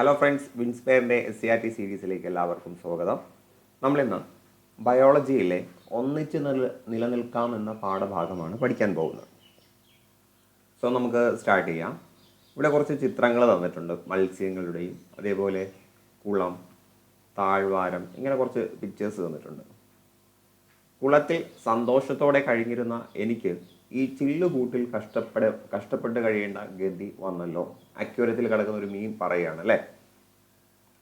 Hello friends വിൻസ്പെയറിന്റെ S C R T സീരീസിലേക്ക് എല്ലാവർക്കും സ്വാഗതം. നമ്മളിന്ന് ബയോളജിയിലെ ഒന്നിച്ച് നില നിലനിൽക്കാം എന്ന പാഠഭാഗമാണ് പഠിക്കാൻ പോകുന്നത്. സോ നമുക്ക് സ്റ്റാർട്ട് ചെയ്യാം. ഇവിടെ കുറച്ച് ചിത്രങ്ങൾ തന്നിട്ടുണ്ട്. മത്സ്യങ്ങളുടെയും അതേപോലെ കുളം താഴ്വാരം ഇങ്ങനെ കുറച്ച് പിക്ചേഴ്സ് തന്നിട്ടുണ്ട്. കുളത്തിൽ സന്തോഷത്തോടെ കഴിഞ്ഞിരുന്ന എനിക്ക് ഈ ചില്ലുകൂട്ടിൽ കഷ്ടപ്പെട കഷ്ടപ്പെട്ട് കഴിയേണ്ട ഗതി വന്നല്ലോ. അക്യൂരത്തിൽ കിടക്കുന്ന ഒരു മീൻ പറയുകയാണ് അല്ലേ?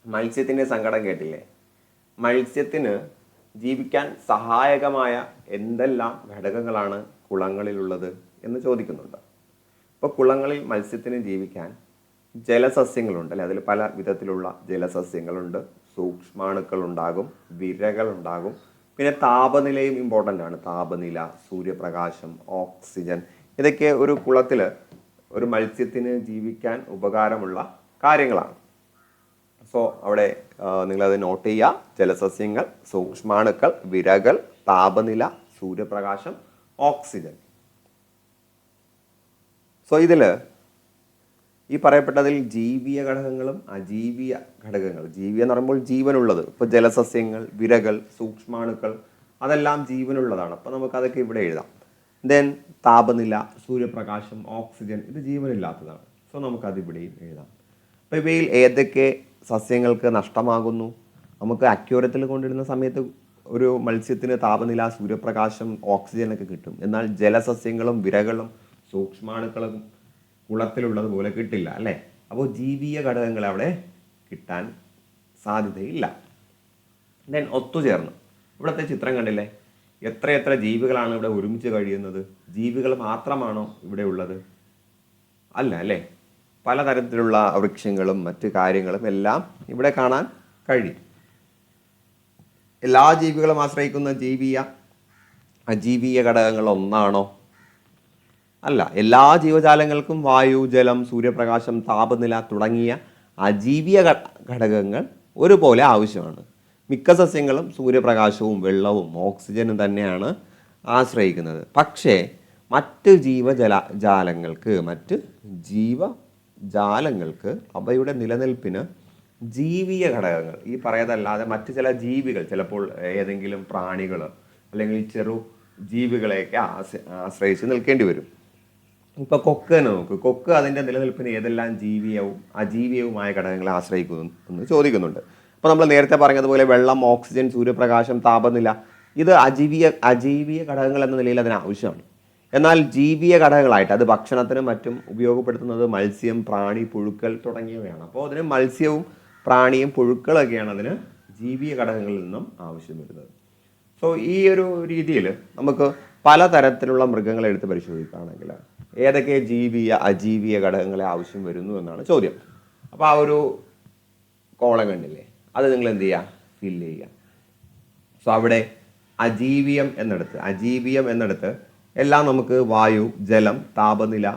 മത്സ്യത്തിന്റെ സങ്കടം കേട്ടില്ലേ? മത്സ്യത്തിന് ജീവിക്കാൻ സഹായകമായ എന്തെല്ലാം ഘടകങ്ങളാണ് കുളങ്ങളിലുള്ളത് എന്ന് ചോദിക്കുന്നുണ്ട്. ഇപ്പോൾ കുളങ്ങളിൽ മത്സ്യത്തിന് ജീവിക്കാൻ ജലസസ്യങ്ങളുണ്ട് അല്ലെ? അതിൽ പല വിധത്തിലുള്ള ജലസസ്യങ്ങളുണ്ട്. സൂക്ഷ്മാണുക്കളുണ്ടാകും വിരകളുണ്ടാകും. പിന്നെ താപനിലയും ഇമ്പോർട്ടന്റ് ആണ്. താപനില സൂര്യപ്രകാശം ഓക്സിജൻ ഇതൊക്കെ ഒരു കുളത്തിൽ ഒരു മത്സ്യത്തിന് ജീവിക്കാൻ ഉപകാരമുള്ള കാര്യങ്ങളാണ്. സോ അവിടെ നിങ്ങളത് നോട്ട് ചെയ്യുക. ജലസസ്യങ്ങൾ സൂക്ഷ്മാണുക്കൾ വിരകൾ താപനില സൂര്യപ്രകാശം ഓക്സിജൻ സോ ഇതിൽ ഈ പറയപ്പെട്ടതിൽ ജീവിയ ഘടകങ്ങളും അജീവിയ ഘടകങ്ങൾ. ജീവി എന്ന് പറയുമ്പോൾ ജീവനുള്ളത്. ഇപ്പോൾ ജലസസ്യങ്ങൾ വിരകൾ സൂക്ഷ്മാണുക്കൾ അതെല്ലാം ജീവനുള്ളതാണ്. അപ്പോൾ നമുക്ക് അതൊക്കെ ഇവിടെ എഴുതാം. ദെൻ താപനില സൂര്യപ്രകാശം ഓക്സിജൻ ഇത് ജീവനില്ലാത്തതാണ്. സോ നമുക്കത് ഇവിടെയും എഴുതാം. അപ്പോൾ ഇവയിൽ ഏതൊക്കെ സസ്യങ്ങൾക്ക് നഷ്ടമാകുന്നു? നമുക്ക് അക്യൂരത്തിൽ കൊണ്ടിരുന്ന സമയത്ത് ഒരു മത്സ്യത്തിന് താപനില സൂര്യപ്രകാശം ഓക്സിജൻ ഒക്കെ കിട്ടും. എന്നാൽ ജലസസ്യങ്ങളും വിരകളും സൂക്ഷ്മാണുക്കളും കുളത്തിലുള്ളതുപോലെ കിട്ടില്ല അല്ലേ? അപ്പോൾ ജീവീയ ഘടകങ്ങൾ അവിടെ കിട്ടാൻ സാധ്യതയില്ല. ദെൻ ഒത്തുചേർന്ന്. ഇവിടുത്തെ ചിത്രം കണ്ടില്ലേ? എത്ര എത്ര ജീവികളാണ് ഇവിടെ ഒരുമിച്ച് കഴിയുന്നത്? ജീവികൾ മാത്രമാണോ ഇവിടെ ഉള്ളത്? അല്ല അല്ലേ? പലതരത്തിലുള്ള വൃക്ഷങ്ങളും മറ്റ് കാര്യങ്ങളും എല്ലാം ഇവിടെ കാണാൻ കഴിയും. എല്ലാ ജീവികളും ആശ്രയിക്കുന്ന ജീവിയ അജീവീയ ഘടകങ്ങൾ ഒന്നാണോ? അല്ല എല്ലാ ജീവജാലങ്ങൾക്കും വായു ജലം സൂര്യപ്രകാശം താപനില തുടങ്ങിയ അജീവിയ ഘടകങ്ങൾ ഒരുപോലെ ആവശ്യമാണ്. മിക്ക സസ്യങ്ങളും സൂര്യപ്രകാശവും വെള്ളവും ഓക്സിജനും തന്നെയാണ് ആശ്രയിക്കുന്നത്. പക്ഷേ മറ്റ് ജീവജല ജാലങ്ങൾക്ക് മറ്റ് ജീവജാലങ്ങൾക്ക് അവയുടെ നിലനിൽപ്പിന് ജീവിയ ഘടകങ്ങൾ ഈ പറയതല്ലാതെ മറ്റ് ചില ജീവികൾ ചിലപ്പോൾ ഏതെങ്കിലും പ്രാണികൾ അല്ലെങ്കിൽ ചെറു ജീവികളെയൊക്കെ ആശ്ര- ആശ്രയിച്ച് നിൽക്കേണ്ടി വരും. ഇപ്പൊ കൊക്ക് തന്നെ നോക്ക്. കൊക്ക് അതിന്റെ നിലനിൽപ്പിന് ഏതെല്ലാം ജീവിയവും അജീവിയവുമായ ഘടകങ്ങളെ ആശ്രയിക്കുന്നു എന്ന് ചോദിക്കുന്നുണ്ട്. അപ്പൊ നമ്മൾ നേരത്തെ പറഞ്ഞതുപോലെ വെള്ളം ഓക്സിജൻ സൂര്യപ്രകാശം താപനില ഇത് അജീവിയ അജീവിയ ഘടകങ്ങൾ എന്ന നിലയിൽ അതിന് ആവശ്യമാണ്. എന്നാൽ ജീവിയ ഘടകങ്ങളായിട്ട് അത് ഭക്ഷണത്തിനും മറ്റും ഉപയോഗപ്പെടുത്തുന്നത് മത്സ്യം പ്രാണി പുഴുക്കൾ തുടങ്ങിയവയാണ്. അപ്പോൾ അതിന് മത്സ്യവും പ്രാണിയും പുഴുക്കളൊക്കെയാണ് അതിന് ജീവിയ ഘടകങ്ങളിൽ നിന്നും ആവശ്യം വരുന്നത്. സോ ഈ ഒരു രീതിയിൽ നമുക്ക് പലതരത്തിലുള്ള മൃഗങ്ങളെ എടുത്ത് പരിശോധിക്കുകയാണെങ്കിൽ ഏതൊക്കെ ജീവിയ അജീവിയ ഘടകങ്ങളെ ആവശ്യം വരുന്നു എന്നാണ് ചോദ്യം. അപ്പോൾ ആ ഒരു കോളം കണ്ടില്ലേ? അത് നിങ്ങൾ എന്ത് ചെയ്യുക ഫില്ല് ചെയ്യുക. സോ അവിടെ അജീവിയം എന്നെടുത്ത് അജീവിയം എന്നെടുത്ത് എല്ലാം നമുക്ക് വായു ജലം താപനില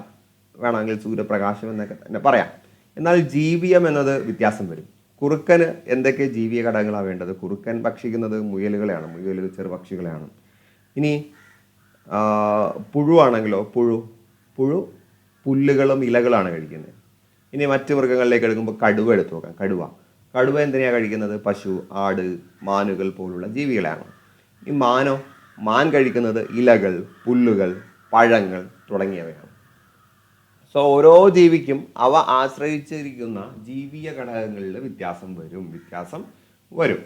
വേണമെങ്കിൽ സൂര്യപ്രകാശം എന്നൊക്കെ തന്നെ പറയാം. എന്നാൽ ജീവിയം എന്നത് വ്യത്യാസം വരും. കുറുക്കന് എന്തൊക്കെ ജീവിയ ഘടകങ്ങളാണ് വേണ്ടത്? കുറുക്കൻ ഭക്ഷിക്കുന്നത് മുയലുകളെയാണ് മുയലുകൾ ചെറുപക്ഷികളെയാണ്. ഇനി പുഴുവാണെങ്കിലോ പുഴു പുഴു പുല്ലുകളും ഇലകളാണ് കഴിക്കുന്നത്. ഇനി മറ്റ് മൃഗങ്ങളിലേക്ക് എടുക്കുമ്പോൾ കടുവ എടുത്തു നോക്കാം. കടുവ. കടുവ എന്തിനാണ് കഴിക്കുന്നത്? പശു ആട് മാനുകൾ പോലുള്ള ജീവികളാണ് ഈ മാനോ മാൻ കഴിക്കുന്നത് ഇലകൾ പുല്ലുകൾ പഴങ്ങൾ തുടങ്ങിയവയാണ്. സോ ഓരോ ജീവിക്കും അവ ആശ്രയിച്ചിരിക്കുന്ന ജീവിയ ഘടകങ്ങളിൽ വ്യത്യാസം വരും. വ്യത്യാസം വരും.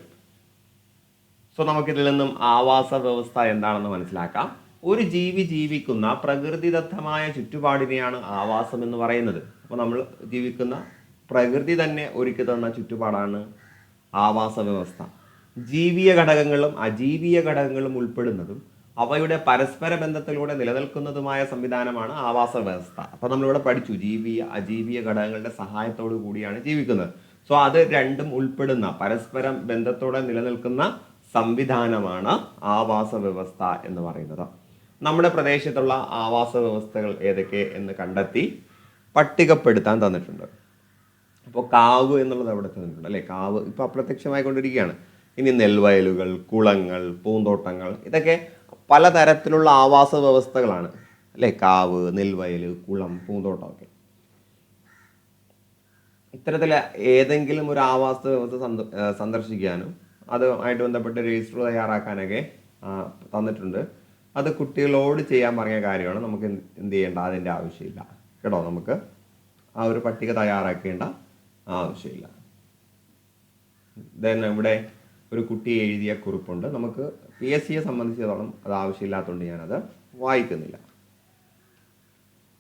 സോ നമുക്കിതിൽ നിന്നും ആവാസ വ്യവസ്ഥ എന്താണെന്ന് മനസ്സിലാക്കാം. ഒരു ജീവി ജീവിക്കുന്ന പ്രകൃതിദത്തമായ ചുറ്റുപാടിനെയാണ് ആവാസം എന്ന് പറയുന്നത്. അപ്പോൾ നമ്മൾ ജീവിക്കുന്ന പ്രകൃതി തന്നെ ഒരുക്കി തന്ന ചുറ്റുപാടാണ് ആവാസ വ്യവസ്ഥ. ജീവിയ ഘടകങ്ങളും അജീവിയ ഘടകങ്ങളും ഉൾപ്പെടുന്നതും അവയുടെ പരസ്പര ബന്ധത്തിലൂടെ നിലനിൽക്കുന്നതുമായ സംവിധാനമാണ് ആവാസ വ്യവസ്ഥ. അപ്പോൾ നമ്മളിവിടെ പഠിച്ചു ജീവിയ അജീവിയ ഘടകങ്ങളുടെ സഹായത്തോടു കൂടിയാണ് ജീവിക്കുന്നത്. സോ അത് രണ്ടും ഉൾപ്പെടുന്ന പരസ്പരം ബന്ധത്തോടെ നിലനിൽക്കുന്ന സംവിധാനമാണ് ആവാസ വ്യവസ്ഥ എന്ന് പറയുന്നത്. നമ്മുടെ പ്രദേശത്തുള്ള ആവാസ വ്യവസ്ഥകൾ ഏതൊക്കെ എന്ന് കണ്ടെത്തി പട്ടികപ്പെടുത്താൻ തന്നിട്ടുണ്ട്. അപ്പോൾ കാവ് എന്നുള്ളത് അവിടെ തന്നിട്ടുണ്ട് അല്ലേ? കാവ് ഇപ്പോൾ അപ്രത്യക്ഷമായിക്കൊണ്ടിരിക്കുകയാണ് ഇനി നെൽവയലുകൾ കുളങ്ങൾ പൂന്തോട്ടങ്ങൾ ഇതൊക്കെ പലതരത്തിലുള്ള ആവാസ വ്യവസ്ഥകളാണ് അല്ലേ? കാവ് നെൽവയൽ കുളം പൂന്തോട്ടമൊക്കെ ഇത്തരത്തിൽ ഏതെങ്കിലും ഒരു ആവാസ വ്യവസ്ഥ സന്ദർശിക്കാനും അതുമായിട്ട് ബന്ധപ്പെട്ട് രജിസ്റ്റർ തയ്യാറാക്കാനൊക്കെ തന്നിട്ടുണ്ട്. അത് കുട്ടികളോട് ചെയ്യാൻ പറഞ്ഞ കാര്യമാണ്. നമുക്ക് എന്ത് ചെയ്യേണ്ട? അതിന്റെ ആവശ്യമില്ല. കേട്ടോ? നമുക്ക് ആ ഒരു പട്ടിക തയ്യാറാക്കേണ്ട ആവശ്യമില്ല. ദെൻ ഇവിടെ ഒരു കുട്ടി എഴുതിയ കുറിപ്പുണ്ട്. നമുക്ക് പി എസ് സിയെ സംബന്ധിച്ചിടത്തോളം അത് ആവശ്യമില്ലാത്തതുകൊണ്ട് ഞാനത് വായിക്കുന്നില്ല.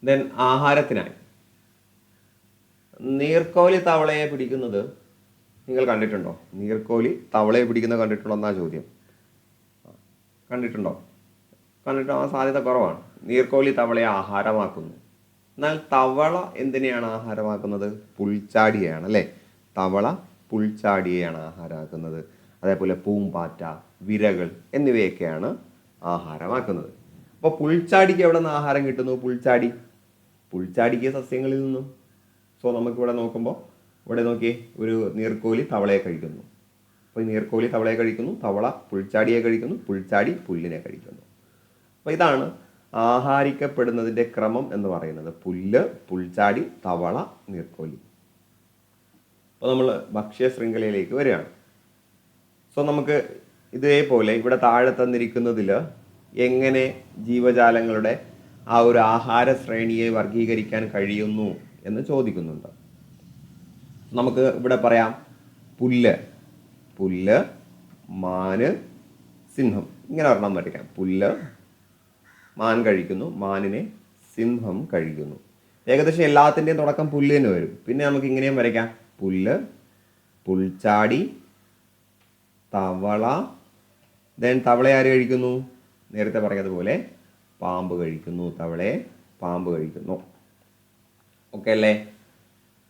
ദെൻ ആഹാരത്തിനായി. നീർക്കോലി തവളയെ പിടിക്കുന്നത് നിങ്ങൾ കണ്ടിട്ടുണ്ടോ? നീർക്കോലി തവളയെ പിടിക്കുന്നത് കണ്ടിട്ടുണ്ടോ എന്നാ ചോദ്യം. കണ്ടിട്ടുണ്ടോ? കണ്ടിട്ടുണ്ടാവാൻ സാധ്യത കുറവാണ്. നീർക്കോലി തവളയെ ആഹാരമാക്കുന്നു. എന്നാൽ തവള എന്തിനെയാണ് ആഹാരമാക്കുന്നത്? പുൽച്ചാടിയാണ് അല്ലേ? തവള പുൽച്ചാടിയെയാണ് ആഹാരമാക്കുന്നത്. അതേപോലെ പൂമ്പാറ്റ വിരകൾ എന്നിവയൊക്കെയാണ് ആഹാരമാക്കുന്നത്. അപ്പോൾ പുൽച്ചാടിക്ക് എവിടെ നിന്ന് ആഹാരം കിട്ടുന്നു? പുൽച്ചാടി. പുൽച്ചാടിക്ക് സസ്യങ്ങളിൽ നിന്നും. സോ നമുക്കിവിടെ നോക്കുമ്പോൾ ഇവിടെ നോക്കിയേ ഒരു നീർക്കോലി തവളയെ കഴിക്കുന്നു. അപ്പോൾ നീർക്കോലി തവളയെ കഴിക്കുന്നു തവള പുൽച്ചാടിയെ കഴിക്കുന്നു പുൽച്ചാടി പുല്ലിനെ കഴിക്കുന്നു. അപ്പോൾ ഇതാണ് ആഹാരിക്കപ്പെടുന്നതിന്റെ ക്രമം എന്ന് പറയുന്നത്. പുല്ല് പുൽച്ചാടി തവള നീർക്കോലി. അപ്പോൾ നമ്മൾ ഭക്ഷ്യ ശൃംഖലയിലേക്ക് വരികയാണ്. സോ നമുക്ക് ഇതേപോലെ ഇവിടെ താഴെ തന്നിരിക്കുന്നതിൽ എങ്ങനെ ജീവജാലങ്ങളുടെ ആ ഒരു ആഹാര ശ്രേണിയെ വർഗീകരിക്കാൻ കഴിയുന്നു എന്ന് ചോദിക്കുന്നുണ്ട്. നമുക്ക് ഇവിടെ പറയാം പുല്ല് പുല്ല് മാന് സിംഹം. ഇങ്ങനെ ഒരെണ്ണം വരയ്ക്കാം. പുല്ല് മാൻ കഴിക്കുന്നു മാനിനെ സിംഹം കഴിക്കുന്നു. ഏകദേശം എല്ലാത്തിന്റെയും തുടക്കം പുല്ല് തന്നെ വരും. പിന്നെ നമുക്ക് ഇങ്ങനെയും വരയ്ക്കാം. പുല്ല് പുൽച്ചാടി തവള ദെൻ തവള ആര് കഴിക്കുന്നു? നേരത്തെ പറഞ്ഞതുപോലെ പാമ്പ് കഴിക്കുന്നു തവളയെ പാമ്പ് കഴിക്കുന്നു. ഓക്കെ അല്ലേ?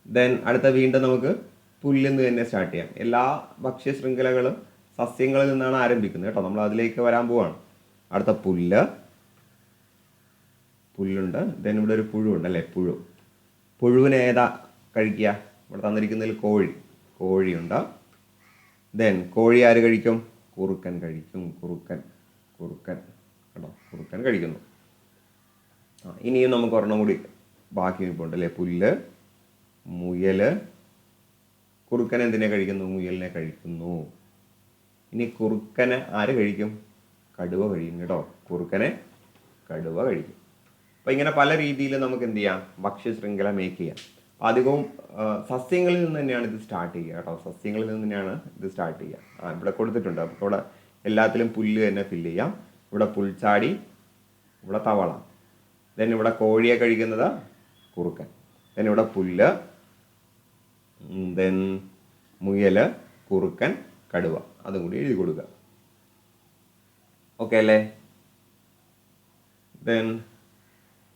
ദെൻ അടുത്ത വീണ്ടും നമുക്ക് പുല്ലിൽ നിന്ന് തന്നെ സ്റ്റാർട്ട് ചെയ്യാം. എല്ലാ ഭക്ഷ്യ ശൃംഖലകളും സസ്യങ്ങളിൽ നിന്നാണ് ആരംഭിക്കുന്നത് കേട്ടോ. നമ്മൾ അതിലേക്ക് വരാൻ പോവാണ്. അടുത്ത പുല്ല് പുല്ലുണ്ട്. ദെൻ ഇവിടെ ഒരു പുഴുണ്ട് അല്ലേ? പുഴു. പുഴുവിനെ ഏതാ കഴിക്കുക? ഇവിടെ തന്നിരിക്കുന്നതിൽ കോഴി. കോഴിയുണ്ട്. ദെൻ കോഴി ആര് കഴിക്കും? കുറുക്കൻ കഴിക്കും. കുറുക്കൻ കുറുക്കൻ. കേട്ടോ കുറുക്കൻ കഴിക്കുന്നു. ആ ഇനിയും നമുക്ക് ഒരെണ്ണം കൂടി ബാക്കി നിൽപ്പുണ്ട് അല്ലേ? പുല്ല് മുയൽ കുറുക്കൻ എന്തിനെ കഴിക്കുന്നു? മുയലിനെ കഴിക്കുന്നു. ഇനി കുറുക്കനെ ആര് കഴിക്കും? കടുവ കഴിക്കും കേട്ടോ. കുറുക്കനെ കടുവ കഴിക്കും. അപ്പോൾ ഇങ്ങനെ പല രീതിയിൽ നമുക്ക് എന്ത് ചെയ്യാം? ഭക്ഷ്യ ശൃംഖല മേക്ക് ചെയ്യാം. അധികവും സസ്യങ്ങളിൽ നിന്ന് തന്നെയാണ് ഇത് സ്റ്റാർട്ട് ചെയ്യുക കേട്ടോ. സസ്യങ്ങളിൽ നിന്ന് തന്നെയാണ് ഇത് സ്റ്റാർട്ട് ചെയ്യുക. ആ ഇവിടെ കൊടുത്തിട്ടുണ്ട്. അപ്പോൾ ഇവിടെ എല്ലാത്തിലും പുല്ല് തന്നെ ഫില്ല് ചെയ്യാം. ഇവിടെ പുൽച്ചാടി ഇവിടെ തവള. ദെൻ ഇവിടെ കോഴിയെ കഴിക്കുന്നത് കുറുക്കൻ. ദെൻ ഇവിടെ പുല്ല്. ദെൻ മുയൽ കുറുക്കൻ കടുവ. അതും കൂടി എഴുതി കൊടുക്കുക. ഓക്കെ അല്ലേ? ദെൻ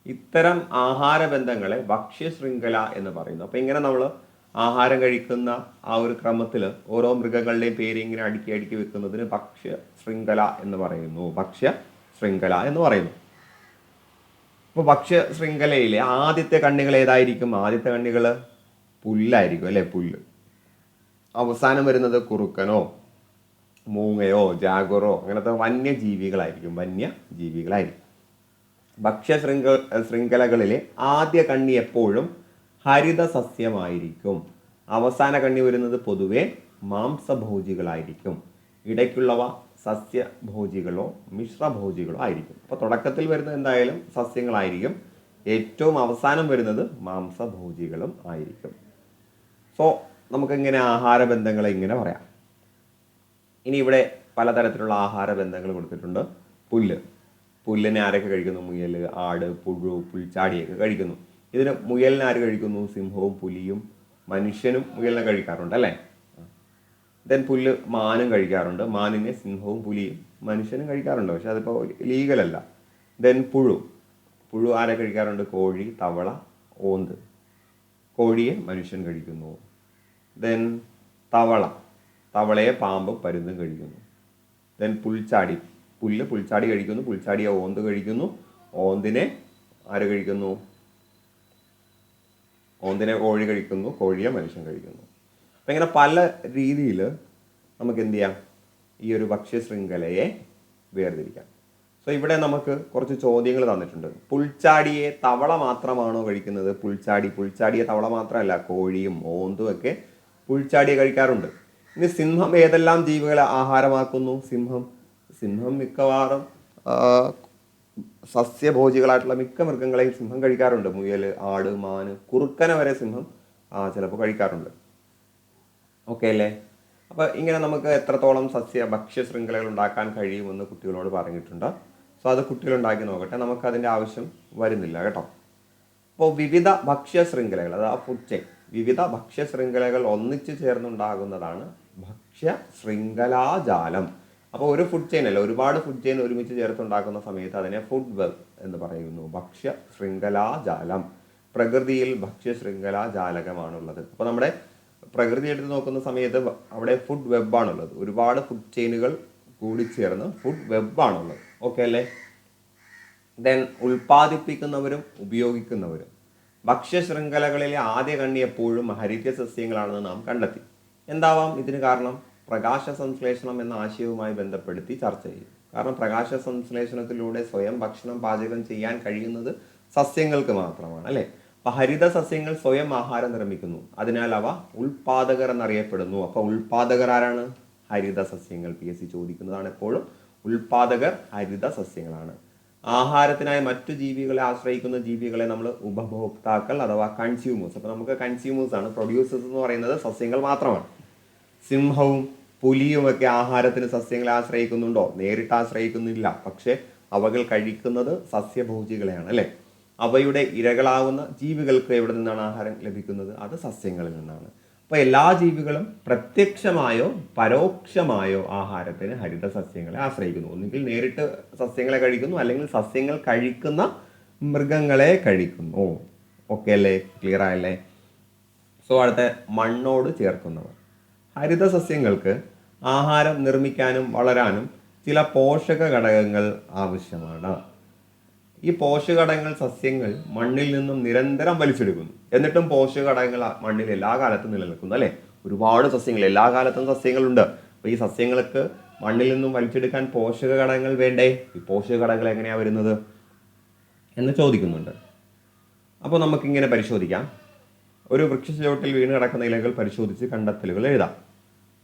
ഇത്തരം ആഹാര ബന്ധങ്ങളെ ഭക്ഷ്യ ശൃംഖല എന്ന് പറയുന്നു. അപ്പോൾ ഇങ്ങനെ നമ്മൾ ആഹാരം കഴിക്കുന്ന ആ ഒരു ക്രമത്തിൽ ഓരോ മൃഗങ്ങളുടെയും പേര് ഇങ്ങനെ അടുക്കി അടുക്കി വെക്കുന്നതിന് ഭക്ഷ്യ ശൃംഖല എന്ന് പറയുന്നു. ഭക്ഷ്യ ശൃംഖല എന്ന് പറയുന്നു. ഇപ്പോൾ ഭക്ഷ്യ ശൃംഖലയിലെ ആദ്യത്തെ കണ്ണികൾ ഏതായിരിക്കും? ആദ്യത്തെ കണ്ണികൾ പുല്ലായിരിക്കും അല്ലേ? പുല്ല്. അവസാനം വരുന്നത് കുറുക്കനോ മൂങ്ങയോ ജാഗറോ അങ്ങനത്തെ വന്യജീവികളായിരിക്കും. വന്യജീവികളായിരിക്കും. ഭക്ഷ്യ ശൃംഖ ശൃംഖലകളിലെ ആദ്യ കണ്ണി എപ്പോഴും ഹരിത സസ്യമായിരിക്കും അവസാന കണ്ണി വരുന്നത് പൊതുവെ മാംസഭോജികളായിരിക്കും. ഇടയ്ക്കുള്ളവ സസ്യഭോജികളോ മിശ്രഭോജികളോ ആയിരിക്കും. അപ്പോൾ തുടക്കത്തിൽ വരുന്നത് എന്തായാലും സസ്യങ്ങളായിരിക്കും. ഏറ്റവും അവസാനം വരുന്നത് മാംസഭോജികളും ആയിരിക്കും. സോ നമുക്കിങ്ങനെ ആഹാര ബന്ധങ്ങളെ ഇങ്ങനെ പറയാം. ഇനി ഇവിടെ പലതരത്തിലുള്ള ആഹാര ബന്ധങ്ങൾ കൊടുത്തിട്ടുണ്ട്. പുല്ല്. പുല്ലിനെ ആരൊക്കെ കഴിക്കുന്നു? മുയൽ ആട് പുഴു പുൽച്ചാടിയൊക്കെ കഴിക്കുന്നു. ഇതിന് മുയലിനെ ആര് കഴിക്കുന്നു? സിംഹവും പുലിയും മനുഷ്യനും മുയലിനെ കഴിക്കാറുണ്ട് അല്ലേ? ദെൻ പുല്ല് മാനും കഴിക്കാറുണ്ട്. മാനിനെ സിംഹവും പുലിയും മനുഷ്യനും കഴിക്കാറുണ്ട്. പക്ഷെ അതിപ്പോൾ ലീഗലല്ല ദെൻ പുഴു. പുഴു ആരെ കഴിക്കാറുണ്ട്? കോഴി തവള ഓന്ത്. കോഴിയെ മനുഷ്യൻ കഴിക്കുന്നു. ദെൻ തവള. തവളയെ പാമ്പും പരുന്തും കഴിക്കുന്നു. ദെൻ പുൽച്ചാടി. പുല്ല് പുൽച്ചാടി കഴിക്കുന്നു പുൽച്ചാടിയെ ഓന്ത് കഴിക്കുന്നു. ഓന്തിനെ ആര് കഴിക്കുന്നു? ഓന്തിനെ കോഴി കഴിക്കുന്നു കോഴിയെ മനുഷ്യൻ കഴിക്കുന്നു. അപ്പം ഇങ്ങനെ പല രീതിയിൽ നമുക്ക് എന്ത് ചെയ്യാം? ഈ ഒരു ഭക്ഷ്യ ശൃംഖലയെ വേർതിരിക്കാം. സോ ഇവിടെ നമുക്ക് കുറച്ച് ചോദ്യങ്ങൾ തന്നിട്ടുണ്ട്. പുൽച്ചാടിയെ തവള മാത്രമാണോ കഴിക്കുന്നത്? പുൽച്ചാടി പുൽച്ചാടിയെ തവള മാത്രമല്ല കോഴിയും ഓന്തും ഒക്കെ പുൽച്ചാടിയെ കഴിക്കാറുണ്ട്. ഇനി സിംഹം ഏതെല്ലാം ജീവികളെ ആഹാരമാക്കുന്നു? സിംഹം സിംഹം മിക്കവാറും സസ്യഭോജികളായിട്ടുള്ള മിക്ക മൃഗങ്ങളെയും സിംഹം കഴിക്കാറുണ്ട്. മുയൽ ആട് മാന് കുറുക്കനെ വരെ സിംഹം ആ, ചിലപ്പോൾ കഴിക്കാറുണ്ട്. ഓക്കെ അല്ലേ? അപ്പോൾ ഇങ്ങനെ നമുക്ക് എത്രത്തോളം സസ്യ ഭക്ഷ്യ ശൃംഖലകൾ ഉണ്ടാക്കാൻ കഴിയുമെന്ന് കുട്ടികളോട് പറഞ്ഞിട്ടുണ്ട്. സോ അത് കുട്ടികൾ ഉണ്ടാക്കി നോക്കട്ടെ. നമുക്ക് അതിന്റെ ആവശ്യം വരുന്നില്ല കേട്ടോ. അപ്പോൾ വിവിധ ഭക്ഷ്യ ശൃംഖലകൾ അതായത് ഫുഡ് ചെയിൻ വിവിധ ഭക്ഷ്യ ശൃംഖലകൾ ഒന്നിച്ചു ചേർന്നുണ്ടാകുന്നതാണ് ഭക്ഷ്യ ശൃംഖലാജാലം അപ്പോൾ ഒരു ഫുഡ് ചെയിൻ അല്ല ഒരുപാട് ഫുഡ് ചെയിൻ ഒരുമിച്ച് ചേർത്തുണ്ടാക്കുന്ന സമയത്ത് അതിനെ ഫുഡ് വെബ് എന്ന് പറയുന്നു. ഭക്ഷ്യ ശൃംഖലാജാലം പ്രകൃതിയിൽ ഭക്ഷ്യ ശൃംഖലാജാലകമാണുള്ളത് അപ്പോൾ നമ്മുടെ പ്രകൃതി എടുത്ത് നോക്കുന്ന സമയത്ത് അവിടെ ഫുഡ് വെബാണുള്ളത് ഒരുപാട് ഫുഡ് ചെയിനുകൾ കൂടി ചേർന്ന് ഫുഡ് വെബാണുള്ളത് ഓക്കെ അല്ലേ? ദെൻ ഉൽപ്പാദിപ്പിക്കുന്നവരും ഉപയോഗിക്കുന്നവരും. ഭക്ഷ്യ ശൃംഖലകളിലെ ആദ്യ കണ്ണി എപ്പോഴും ഹരിത്യ സസ്യങ്ങളാണെന്ന് നാം കണ്ടെത്തി. എന്താവാം ഇതിന് കാരണം? പ്രകാശ സംശ്ലേഷണം എന്ന ആശയവുമായി ബന്ധപ്പെടുത്തി ചർച്ച ചെയ്യും. കാരണം പ്രകാശ സംശ്ലേഷണത്തിലൂടെ സ്വയം ഭക്ഷണം പാചകം ചെയ്യാൻ കഴിയുന്നത് സസ്യങ്ങൾക്ക് മാത്രമാണ് അല്ലേ? അപ്പൊ ഹരിത സസ്യങ്ങൾ സ്വയം ആഹാരം നിർമ്മിക്കുന്നു. അതിനാൽ അവ ഉൽപാദകർ എന്നറിയപ്പെടുന്നു അപ്പൊ ഉൽപാദകർ ആരാണ് ഹരിത സസ്യങ്ങൾ പി എസ് സി ചോദിക്കുന്നതാണ് എപ്പോഴും ഉൽപാദകർ ഹരിത സസ്യങ്ങളാണ് ആഹാരത്തിനായി മറ്റു ജീവികളെ ആശ്രയിക്കുന്ന ജീവികളെ നമ്മൾ ഉപഭോക്താക്കൾ അഥവാ കൺസ്യൂമേഴ്സ് അപ്പോൾ നമുക്ക് കൺസ്യൂമേഴ്സ് ആണ്. പ്രൊഡ്യൂസേഴ്സ് എന്ന് പറയുന്നത് സസ്യങ്ങൾ മാത്രമാണ്. സിംഹവും പുലിയും ഒക്കെ ആഹാരത്തിന് സസ്യങ്ങളെ ആശ്രയിക്കുന്നുണ്ടോ? നേരിട്ട് ആശ്രയിക്കുന്നില്ല. പക്ഷേ അവകൾ കഴിക്കുന്നത് സസ്യഭോജികളെയാണ് അല്ലേ? അവയുടെ ഇരകളാവുന്ന ജീവികൾക്ക് എവിടെ നിന്നാണ് ആഹാരം ലഭിക്കുന്നത്? അത് സസ്യങ്ങളിൽ നിന്നാണ്. അപ്പോൾ എല്ലാ ജീവികളും പ്രത്യക്ഷമായോ പരോക്ഷമായോ ആഹാരത്തിന് ഹരിത സസ്യങ്ങളെ ആശ്രയിക്കുന്നു. ഒന്നുകിൽ നേരിട്ട് സസ്യങ്ങളെ കഴിക്കുന്നു അല്ലെങ്കിൽ സസ്യങ്ങൾ കഴിക്കുന്ന മൃഗങ്ങളെ കഴിക്കുന്നു. ഓക്കെ അല്ലേ? ക്ലിയർ ആയല്ലേ? സോ അടുത്ത മണ്ണോട് ചേർക്കുന്നവർ. ഹരിത സസ്യങ്ങൾക്ക് ആഹാരം നിർമ്മിക്കാനും വളരാനും ചില പോഷക ഘടകങ്ങൾ ആവശ്യമാണ്. ഈ പോഷക ഘടകങ്ങൾ സസ്യങ്ങൾ മണ്ണിൽ നിന്നും നിരന്തരം വലിച്ചെടുക്കുന്നു. എന്നിട്ടും പോഷക ഘടകങ്ങൾ മണ്ണിൽ എല്ലാ കാലത്തും നിലനിൽക്കുന്നു അല്ലേ? ഒരുപാട് സസ്യങ്ങൾ എല്ലാ കാലത്തും സസ്യങ്ങളുണ്ട്. അപ്പോൾ ഈ സസ്യങ്ങൾക്ക് മണ്ണിൽ നിന്നും വലിച്ചെടുക്കാൻ പോഷക ഘടകങ്ങൾ വേണ്ടേ? ഈ പോഷക ഘടകങ്ങൾ എങ്ങനെയാ വരുന്നത്? എന്ന് ചോദിക്കുന്നുണ്ട്. അപ്പോൾ നമുക്കിങ്ങനെ പരിശോധിക്കാം. ഒരു വൃക്ഷച്ചുവട്ടിൽ വീണ് കിടക്കുന്ന ഇലകൾ പരിശോധിച്ച് കണ്ടെത്തലുകൾ എഴുതാം.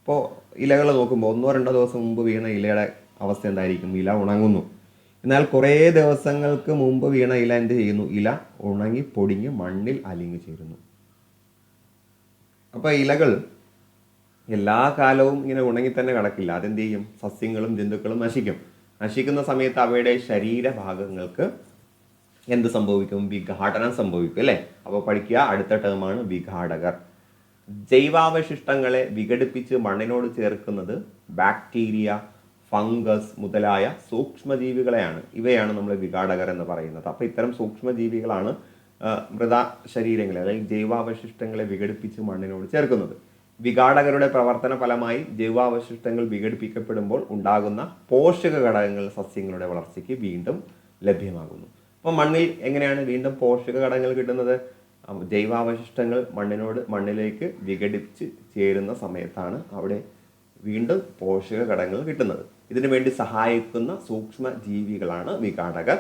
അപ്പോൾ ഇലകൾ നോക്കുമ്പോൾ ഒന്നോ രണ്ടോ ദിവസം മുമ്പ് വീണ ഇലയുടെ അവസ്ഥ എന്തായിരിക്കും? ഇല ഉണങ്ങുന്നു. എന്നാൽ കുറേ ദിവസങ്ങൾക്ക് മുമ്പ് വീണ ഇല എന്ത് ചെയ്യുന്നു? ഇല ഉണങ്ങി പൊടിഞ്ഞ് മണ്ണിൽ അലിഞ്ഞു ചേരുന്നു. അപ്പോൾ ഇലകൾ എല്ലാ കാലവും ഇങ്ങനെ ഉണങ്ങി തന്നെ കിടക്കില്ല. അതെന്ത് ചെയ്യും? സസ്യങ്ങളും ജന്തുക്കളും നശിക്കും. നശിക്കുന്ന സമയത്ത് അവയുടെ ശരീരഭാഗങ്ങൾക്ക് എന്ത് സംഭവിക്കും? വിഘാടനം സംഭവിക്കും അല്ലേ? അപ്പോൾ പഠിക്കുക അടുത്ത ടേമാണ് വിഘാടകർ. ജൈവാവശിഷ്ടങ്ങളെ വിഘടിപ്പിച്ച് മണ്ണിനോട് ചേർക്കുന്നത് ബാക്ടീരിയ ഫംഗസ് മുതലായ സൂക്ഷ്മജീവികളെയാണ്. ഇവയാണ് നമ്മൾ വിഘാടകർ എന്ന് പറയുന്നത്. അപ്പോൾ ഇത്തരം സൂക്ഷ്മജീവികളാണ് മൃത ശരീരങ്ങളെ അല്ലെങ്കിൽ ജൈവാവശിഷ്ടങ്ങളെ വിഘടിപ്പിച്ച് മണ്ണിനോട് ചേർക്കുന്നത്. വിഘാടകരുടെ പ്രവർത്തന ഫലമായി ജൈവാവശിഷ്ടങ്ങൾ വിഘടിപ്പിക്കപ്പെടുമ്പോൾ ഉണ്ടാകുന്ന പോഷക ഘടകങ്ങൾ സസ്യങ്ങളുടെ വളർച്ചയ്ക്ക് വീണ്ടും ലഭ്യമാകുന്നു. അപ്പോൾ മണ്ണിൽ എങ്ങനെയാണ് വീണ്ടും പോഷക ഘടകങ്ങൾ കിട്ടുന്നത്? ജൈവാവശിഷ്ടങ്ങൾ മണ്ണിനോട് മണ്ണിലേക്ക് വിഘടിച്ച് ചേരുന്ന സമയത്താണ് അവിടെ വീണ്ടും പോഷക ഘടകങ്ങൾ കിട്ടുന്നത്. ഇതിനു വേണ്ടി സഹായിക്കുന്ന സൂക്ഷ്മ ജീവികളാണ് വിഘാടകർ.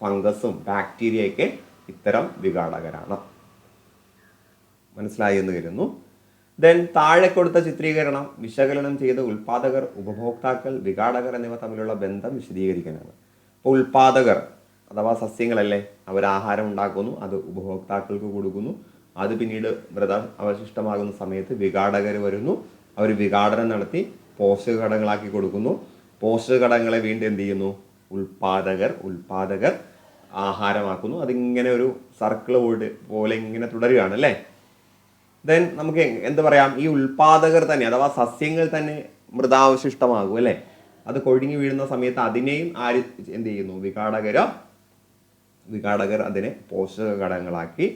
ഫംഗസും ബാക്ടീരിയയൊക്കെ ഇത്തരം വിഘാടകരാണ്. മനസ്സിലായി എന്ന് വരുന്നു ദെൻ താഴെ കൊടുത്ത ചിത്രീകരണം വിശകലനം ചെയ്ത ഉൽപാദകർ ഉപഭോക്താക്കൾ വിഘാടകർ എന്നിവ തമ്മിലുള്ള ബന്ധം വിശദീകരിക്കാനാണ്. ഉൽപാദകർ അഥവാ സസ്യങ്ങളല്ലേ അവർ ആഹാരം ഉണ്ടാക്കുന്നു അത് ഉപഭോക്താക്കൾക്ക് കൊടുക്കുന്നു. അത് പിന്നീട് വ്രത അവശിഷ്ടമാകുന്ന സമയത്ത് വിഘാടകർ വരുന്നു. അവർ വിഘാടനം നടത്തി പോഷക ഘടകങ്ങളാക്കി കൊടുക്കുന്നു. പോഷക ഘടകങ്ങളെ വീണ്ടും എന്ത് ചെയ്യുന്നു? ഉൽപാദകർ ഉൽപാദകർ ആഹാരമാക്കുന്നു. അതിങ്ങനെ ഒരു സർക്കിൾ പോയിട്ട് പോലെ ഇങ്ങനെ തുടരുകയാണ് അല്ലേ? ദെൻ നമുക്ക് എന്ത് പറയാം? ഈ ഉൽപാദകർ തന്നെ അഥവാ സസ്യങ്ങൾ തന്നെ മൃതാവശിഷ്ടമാകും അല്ലേ? അത് കൊഴിഞ്ഞു വീഴുന്ന സമയത്ത് അതിനെയും ആര് എന്ത് ചെയ്യുന്നു? വിഘാടകരോ വിഘാടകർ അതിനെ പോഷക ഘടകങ്ങളാക്കി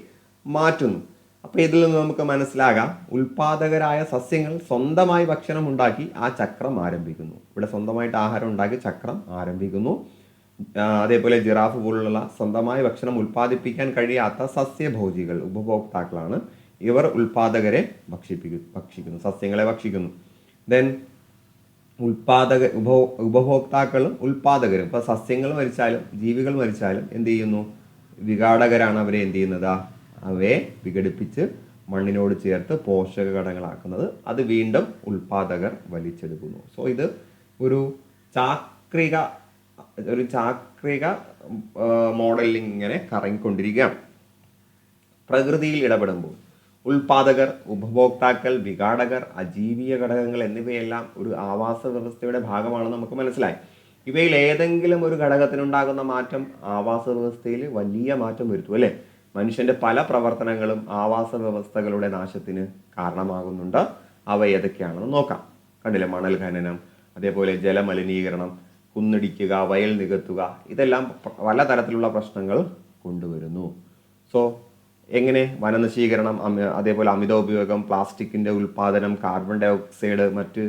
മാറ്റുന്നു. അപ്പോൾ ഇതിൽ നിന്ന് നമുക്ക് മനസ്സിലാകാം ഉൽപാദകരായ സസ്യങ്ങൾ സ്വന്തമായി ഭക്ഷണം ഉണ്ടാക്കി ആ ചക്രം ആരംഭിക്കുന്നു. ഇവിടെ സ്വന്തമായിട്ട് ആഹാരം ഉണ്ടാക്കി ചക്രം ആരംഭിക്കുന്നു. അതേപോലെ ജിറാഫ് പോലുള്ള സ്വന്തമായി ഭക്ഷണം ഉൽപ്പാദിപ്പിക്കാൻ കഴിയാത്ത സസ്യഭോജികൾ ഉപഭോക്താക്കളാണ്. ഇവർ ഉൽപാദകരെ ഭക്ഷിപ്പിക്കുന്നു ഭക്ഷിക്കുന്നു സസ്യങ്ങളെ ഭക്ഷിക്കുന്നു. ദെൻ ഉൽപാദക ഉപഭോ ഉപഭോക്താക്കളും ഉൽപാദകരും. ഇപ്പോൾ സസ്യങ്ങൾ മരിച്ചാലും ജീവികൾ മരിച്ചാലും എന്ത് ചെയ്യുന്നു? വിഘാടകരാണ് അവരെ എന്ത് ചെയ്യുന്നത്? അവയെ വിഘടിപ്പിച്ച് മണ്ണിനോട് ചേർത്ത് പോഷക ഘടകങ്ങളാക്കുന്നത്. അത് വീണ്ടും ഉൽപാദകർ വലിച്ചെടുക്കുന്നു. സോ ഇത് ഒരു ചാക്രിക ഒരു ചാക്രിക മോഡലിൽ ഇങ്ങനെ കറങ്ങിക്കൊണ്ടിരിക്കുകയാണ്. പ്രകൃതിയിൽ ഇടപെടുമ്പോൾ ഉൽപാദകർ ഉപഭോക്താക്കൾ വിഘാടകർ അജീവീയ ഘടകങ്ങൾ എന്നിവയെല്ലാം ഒരു ആവാസ വ്യവസ്ഥയുടെ ഭാഗമാണെന്ന് നമുക്ക് മനസ്സിലായി. ഇവയിൽ ഏതെങ്കിലും ഒരു ഘടകത്തിനുണ്ടാകുന്ന മാറ്റം ആവാസ വ്യവസ്ഥയിൽ വലിയ മാറ്റം വരുത്തും അല്ലേ? മനുഷ്യന്റെ പല പ്രവർത്തനങ്ങളും ആവാസ വ്യവസ്ഥകളുടെ നാശത്തിന് കാരണമാകുന്നുണ്ട്. അവ ഏതൊക്കെയാണെന്ന് നോക്കാം. കണ്ടില്ലേ? മണൽ ഖനനം അതേപോലെ ജലമലിനീകരണം കുന്നിടിക്കുക വയൽ നികത്തുക ഇതെല്ലാം പലതരത്തിലുള്ള പ്രശ്നങ്ങൾ കൊണ്ടുവരുന്നു. സോ എങ്ങനെ വനനശീകരണം അതേപോലെ അമിത ഉപയോഗം പ്ലാസ്റ്റിക്കിന്റെ ഉൽപാദനം കാർബൺ ഡൈ ഓക്സൈഡ് മറ്റ്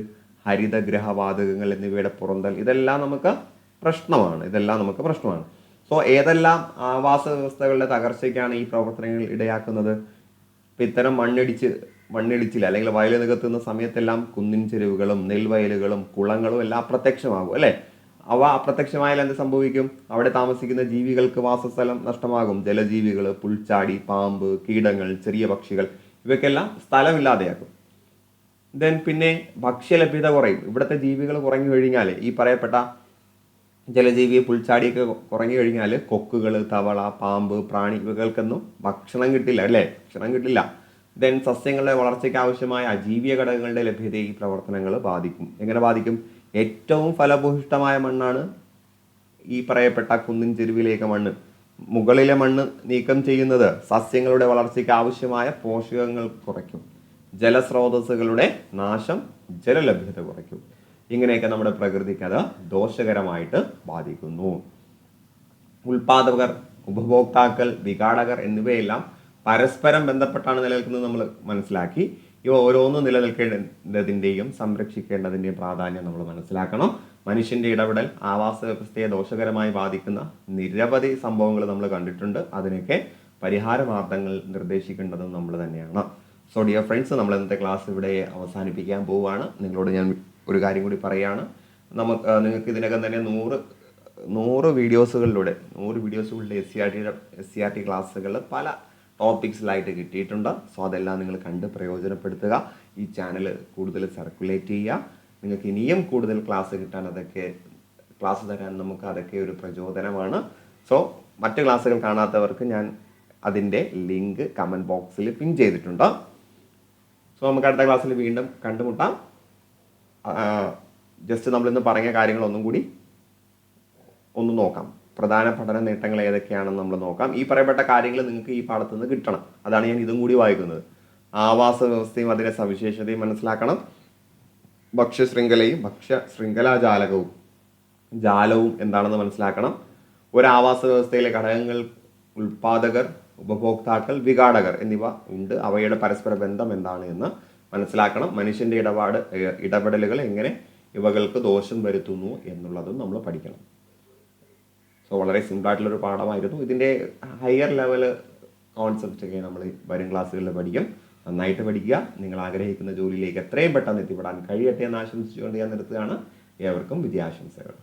ഹരിതഗ്രഹവാതകങ്ങൾ എന്നിവയുടെ പുറന്തൽ ഇതെല്ലാം നമുക്ക് പ്രശ്നമാണ്. ഇതെല്ലാം നമുക്ക് പ്രശ്നമാണ്. സോ ഏതെല്ലാം ആവാസ വ്യവസ്ഥകളുടെ തകർച്ചയ്ക്കാണ് ഈ പ്രവർത്തനങ്ങൾ ഇടയാക്കുന്നത്? ഇപ്പം ഇത്തരം മണ്ണിടിച്ച് മണ്ണിടിച്ചിൽ അല്ലെങ്കിൽ വയൽ നികത്തുന്ന സമയത്തെല്ലാം കുന്നിൻ ചെരുവുകളും നെൽവയലുകളും കുളങ്ങളും എല്ലാം അപ്രത്യക്ഷമാകും അല്ലേ? അവ അപ്രത്യക്ഷമായാൽ എന്ത് സംഭവിക്കും? അവിടെ താമസിക്കുന്ന ജീവികൾക്ക് വാസസ്ഥലം നഷ്ടമാകും. ജലജീവികൾ പുൽച്ചാടി പാമ്പ് കീടങ്ങൾ ചെറിയ പക്ഷികൾ ഇവയ്ക്കെല്ലാം സ്ഥലമില്ലാതെയാക്കും ദെൻ പിന്നെ ഭക്ഷ്യലഭ്യത കുറയും. ഇവിടുത്തെ ജീവികൾ കുറഞ്ഞു കഴിഞ്ഞാൽ ഈ പറയപ്പെട്ട ജലജീവി പുൽച്ചാടിയൊക്കെ കുറഞ്ഞു കഴിഞ്ഞാൽ കൊക്കുകൾ തവള പാമ്പ് പ്രാണി ഇവകൾക്കൊന്നും ഭക്ഷണം കിട്ടില്ല അല്ലേ? ഭക്ഷണം കിട്ടില്ല. ദെൻ സസ്യങ്ങളുടെ വളർച്ചയ്ക്ക് ആവശ്യമായ അജീവിയ ഘടകങ്ങളുടെ ലഭ്യതയെ ഈ പ്രവർത്തനങ്ങൾ ബാധിക്കും. എങ്ങനെ ബാധിക്കും? ഏറ്റവും ഫലഭൂയിഷ്ടമായ മണ്ണാണ് ഈ പറയപ്പെട്ട കുന്നിൻ ചെരുവിലേക്ക് മണ്ണ്. മുകളിലെ മണ്ണ് നീക്കം ചെയ്യുന്നത് സസ്യങ്ങളുടെ വളർച്ചയ്ക്ക് ആവശ്യമായ പോഷകങ്ങൾ കുറയ്ക്കും. ജലസ്രോതസ്സുകളുടെ നാശം ജലലഭ്യത കുറയ്ക്കും. ഇങ്ങനെയൊക്കെ നമ്മുടെ പ്രകൃതിക്ക് അത് ദോഷകരമായിട്ട് ബാധിക്കുന്നു. ഉൽപാദകർ ഉപഭോക്താക്കൾ വിഘാടകർ എന്നിവയെല്ലാം പരസ്പരം ബന്ധപ്പെട്ടാണ് നിലനിൽക്കുന്നത് നമ്മൾ മനസ്സിലാക്കി. ഇവ ഓരോന്നും നിലനിൽക്കേണ്ടതിന്റെയും സംരക്ഷിക്കേണ്ടതിന്റെയും പ്രാധാന്യം നമ്മൾ മനസ്സിലാക്കണം. മനുഷ്യന്റെ ഇടപെടൽ ആവാസ വ്യവസ്ഥയെ ദോഷകരമായി ബാധിക്കുന്ന നിരവധി സംഭവങ്ങൾ നമ്മൾ കണ്ടിട്ടുണ്ട്. അതിനൊക്കെ പരിഹാര മാർഗങ്ങൾ നിർദ്ദേശിക്കേണ്ടതും നമ്മൾ തന്നെയാണ്. സോ ഡിയർ ഫ്രണ്ട്സ് നമ്മൾ ഇന്നത്തെ ക്ലാസ് ഇവിടെ അവസാനിപ്പിക്കാൻ പോവുകയാണ്. നിങ്ങളോട് ഞാൻ ഒരു കാര്യം കൂടി പറയുകയാണ് നമുക്ക് നിങ്ങൾക്ക് ഇതിനകം തന്നെ നൂറ് നൂറ് വീഡിയോസുകളിലൂടെ നൂറ് വീഡിയോസുകളുടെ S C R T S C R T ക്ലാസ്സുകൾ പല ടോപ്പിക്സിലായിട്ട് കിട്ടിയിട്ടുണ്ട്? സോ അതെല്ലാം നിങ്ങൾ കണ്ട് പ്രയോജനപ്പെടുത്തുക. ഈ ചാനൽ കൂടുതൽ സർക്കുലേറ്റ് ചെയ്യുക. നിങ്ങൾക്ക് ഇനിയും കൂടുതൽ ക്ലാസ് കിട്ടാൻ അതൊക്കെ ക്ലാസ് തരാൻ നമുക്ക് അതൊക്കെ ഒരു പ്രചോദനമാണ്. സോ മറ്റ് ക്ലാസ്സുകൾ കാണാത്തവർക്ക് ഞാൻ അതിന്റെ ലിങ്ക് കമന്റ് ബോക്സിൽ പിൻ ചെയ്തിട്ടുണ്ട്. സോ നമുക്ക് അടുത്ത ക്ലാസ്സിൽ വീണ്ടും കണ്ടുമുട്ടാം. ജസ്റ്റ് നമ്മളിന്ന് പറഞ്ഞ കാര്യങ്ങളൊന്നും കൂടി ഒന്ന് നോക്കാം. പ്രധാന പഠന നേട്ടങ്ങൾ ഏതൊക്കെയാണെന്ന് നമ്മൾ നോക്കാം. ഈ പറയപ്പെട്ട കാര്യങ്ങൾ നിങ്ങൾക്ക് ഈ പാഠത്തു നിന്ന് കിട്ടണം. അതാണ് ഞാൻ ഇതും കൂടി വായിക്കുന്നത്. ആവാസ വ്യവസ്ഥയും അതിന്റെ സവിശേഷതയും മനസ്സിലാക്കണം. ഭക്ഷ്യ ശൃംഖലയും ഭക്ഷ്യ ശൃംഖലാജാലകവും ജാലവും എന്താണെന്ന് മനസ്സിലാക്കണം. ഒരു ആവാസ വ്യവസ്ഥയിലെ ഘടകങ്ങൾ ഉൽപാദകർ ഉപഭോക്താക്കൾ വിഘാടകർ എന്നിവ ഉണ്ട്. അവയുടെ പരസ്പര ബന്ധം എന്താണ് എന്ന് മനസ്സിലാക്കണം. മനുഷ്യന്റെ ഇടപാട് ഇടപെടലുകൾ എങ്ങനെ ഇവകൾക്ക് ദോഷം വരുത്തുന്നു എന്നുള്ളതും നമ്മൾ പഠിക്കണം. സോ വളരെ ഒരു പാഠമായിരുന്നു. ഇതിന്റെ ഹയർ ലെവൽ കോൺസെപ്റ്റ് ഒക്കെ നമ്മൾ വരും ക്ലാസ്സുകളിൽ പഠിക്കും. നന്നായിട്ട് പഠിക്കുക. നിങ്ങൾ ആഗ്രഹിക്കുന്ന ജോലിയിലേക്ക് എത്രയും പെട്ടെന്ന് എത്തിപ്പെടാൻ കഴിയട്ടെ എന്ന് ആശംസിച്ചുകൊണ്ട് ഞാൻ നിർത്തുകയാണ്. ഏവർക്കും വിജയാശംസകൾ